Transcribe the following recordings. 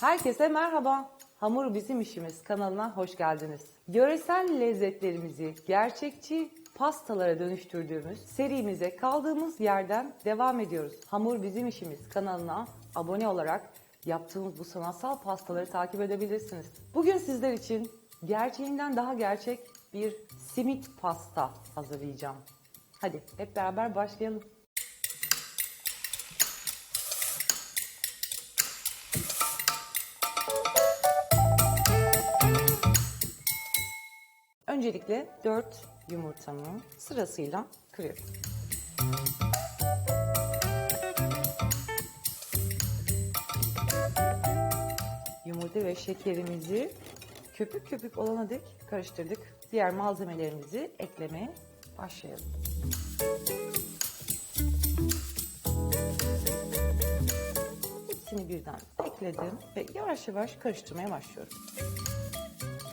Herkese merhaba. Hamur Bizim İşimiz kanalına hoş geldiniz. Yöresel lezzetlerimizi gerçekçi pastalara dönüştürdüğümüz serimize kaldığımız yerden devam ediyoruz. Hamur Bizim İşimiz kanalına abone olarak yaptığımız bu sanatsal pastaları takip edebilirsiniz. Bugün sizler için gerçeğinden daha gerçek bir simit pasta hazırlayacağım. Hadi hep beraber başlayalım. Öncelikle 4 yumurtamı sırasıyla kırıyorum. Yumurta ve şekerimizi köpük köpük olana dek karıştırdık. Diğer malzemelerimizi eklemeye başlayalım. Hepsini birden ekledim ve yavaş yavaş karıştırmaya başlıyorum.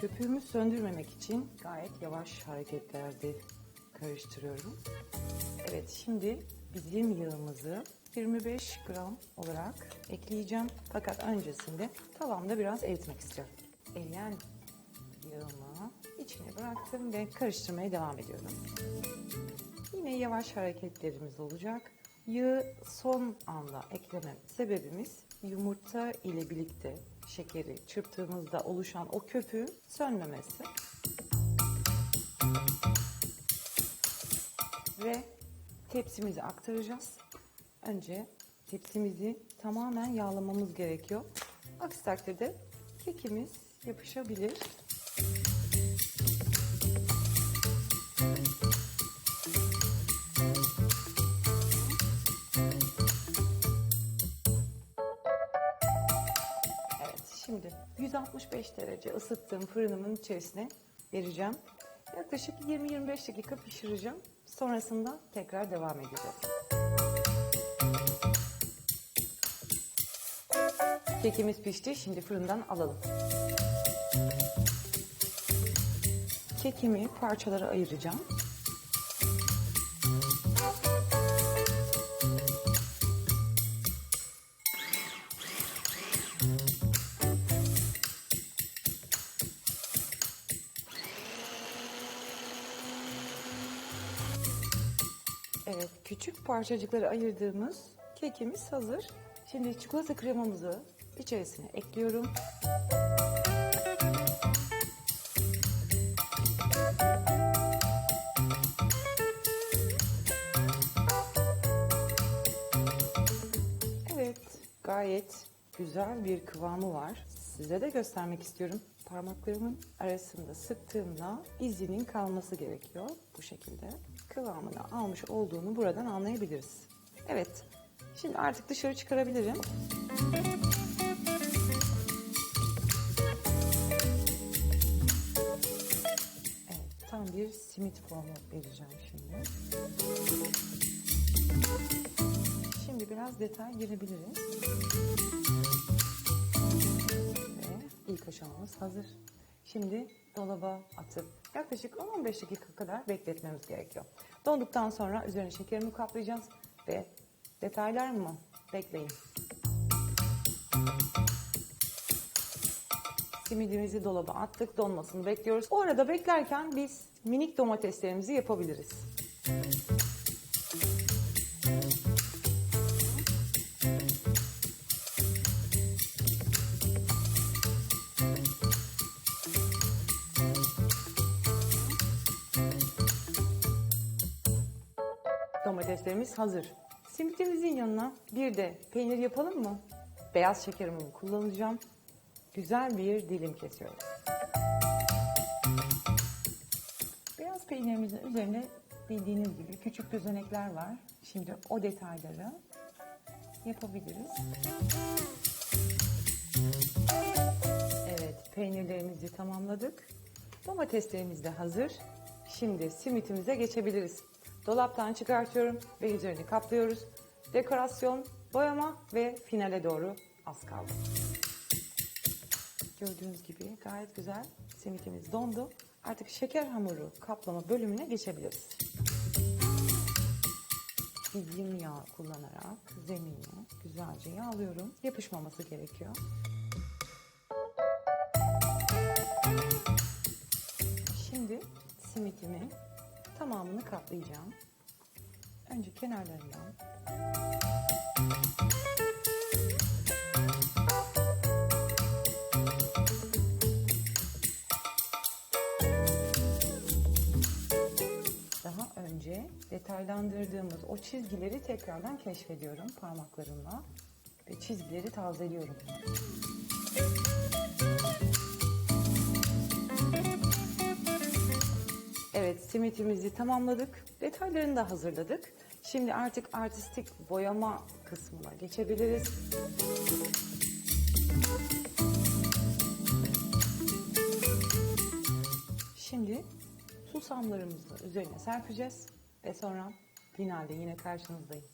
Köpüğümü söndürmemek için gayet yavaş hareketlerde karıştırıyorum. Evet şimdi bizim yağımızı 25 gram olarak ekleyeceğim. Fakat öncesinde tavamda biraz eritmek istiyorum. Eriyen yağımı içine bıraktım ve karıştırmaya devam ediyorum. Yine yavaş hareketlerimiz olacak. Yağı son anda ekleme sebebimiz yumurta ile birlikte şekeri çırptığımızda oluşan o köpüğün sönmemesi. Ve tepsimizi aktaracağız. Önce tepsimizi tamamen yağlamamız gerekiyor. Aksi takdirde kekimiz yapışabilir. Şimdi 165 derece ısıttığım fırınımın içerisine vereceğim. Yaklaşık 20-25 dakika pişireceğim. Sonrasında tekrar devam edeceğiz. Kekimiz pişti. Şimdi fırından alalım. Kekimi parçalara ayıracağım. Evet, küçük parçacıkları ayırdığımız kekimiz hazır. Şimdi çikolata kremamızı içerisine ekliyorum. Evet, gayet güzel bir kıvamı var. Size de göstermek istiyorum. Parmaklarımın arasında sıktığımda izinin kalması gerekiyor. Bu şekilde kıvamını almış olduğunu buradan anlayabiliriz. Evet, şimdi artık dışarı çıkarabilirim. Evet, tam bir simit formu vereceğim şimdi. Şimdi biraz detay girebiliriz. Ve ilk aşamamız hazır. Şimdi dolaba atıp yaklaşık 10-15 dakika kadar bekletmemiz gerekiyor. Donduktan sonra üzerine şekerimi kaplayacağız ve detaylar mı? Bekleyin. Simidimizi dolaba attık, donmasını bekliyoruz. O arada beklerken biz minik domateslerimizi yapabiliriz. Domateslerimiz hazır. Simitimizin yanına bir de peynir yapalım mı? Beyaz şekerimi kullanacağım. Güzel bir dilim kesiyorum. Beyaz peynirimizin üzerine bildiğiniz gibi küçük düzenekler var. Şimdi o detayları yapabiliriz. Evet, peynirlerimizi tamamladık. Domateslerimiz de hazır. Şimdi simitimize geçebiliriz. Dolaptan çıkartıyorum ve üzerini kaplıyoruz. Dekorasyon, boyama ve finale doğru az kaldı. Gördüğünüz gibi gayet güzel simitimiz dondu. Artık şeker hamuru kaplama bölümüne geçebiliriz. Bildiğim yağ kullanarak zeminini güzelce yağlıyorum. Yapışmaması gerekiyor. Şimdi simitimin tamamını katlayacağım. Önce kenarlarından daha önce detaylandırdığımız o çizgileri tekrardan keşfediyorum parmaklarımla ve çizgileri tazeliyorum. Evet simitimizi tamamladık. Detaylarını da hazırladık. Şimdi artık artistik boyama kısmına geçebiliriz. Şimdi susamlarımızı üzerine serpeceğiz ve sonra finalde yine karşınızdayım.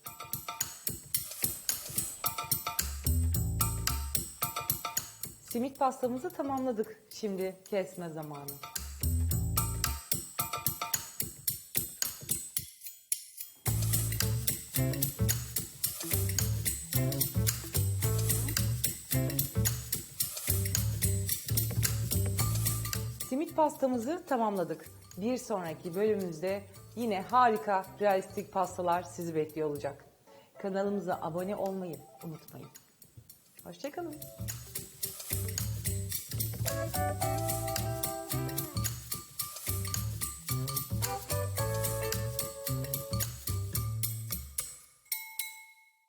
Simit pastamızı tamamladık. Şimdi kesme zamanı. Simit pastamızı tamamladık. Bir sonraki bölümümüzde yine harika realistik pastalar sizi bekliyor olacak. Kanalımıza abone olmayı unutmayın. Hoşçakalın.